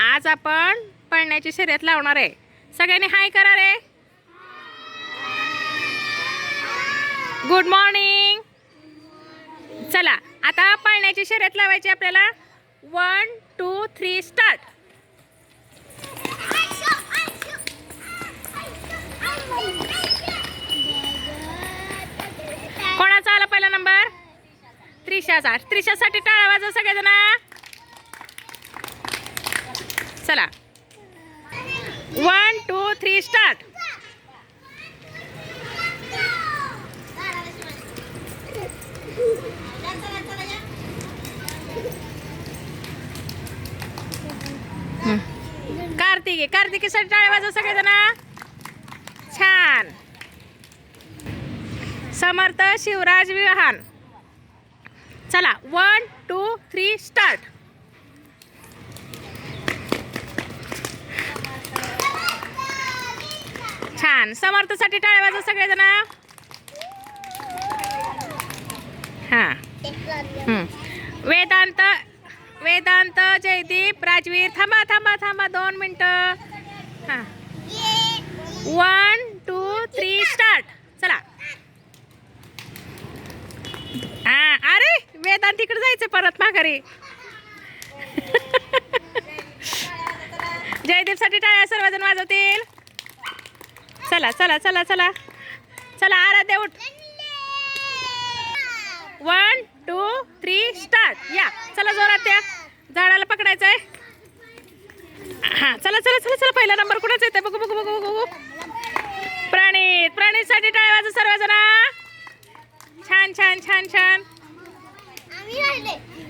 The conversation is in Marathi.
आज आपण पळण्याची शर्यत लावणार आहे. सगळ्यांनी हाय करा रे. गुड मॉर्निंग चला आता पळण्याची शर्यत लावायची आपल्याला. वन टू थ्री स्टार्ट कोणाचा आला पहिला नंबर त्रिशाचा. त्रिशासाठी टाळा वाजव सगळेजण. चला. वन टू थ्री स्टार्ट कार्तिके कार्तिकेसाठी टाळे वाजव सगळेजण. छान. समर्थ शिवराज विहान. चला. वन टू थ्री स्टार्ट छान. समर्थसाठी टाळ्या वाजव सगळेजण. हां. वेदांत वेदांत जयदीप राजवीर थांबा थांबा थांबा दोन मिनटं. हां. वन टू थ्री स्टार्ट चला. हा. अरे वेदांत तिकडे जायचं परत माघारी. जयदीपसाठी टाळ्या सर्वजण वाजवतील. चला चला चला चला. चला आराध्या उठ. वन टू थ्री स्टार्ट या. चला जोरात त्या झाडाला पकडायचं आहे हां चला चला चला चला. पहिला नंबर कुणाच येते बघू बघू बघू बघू बघू. प्रणित प्रणितसाठी टाळ्या वाजव सर्वजण. छान छान छान छान.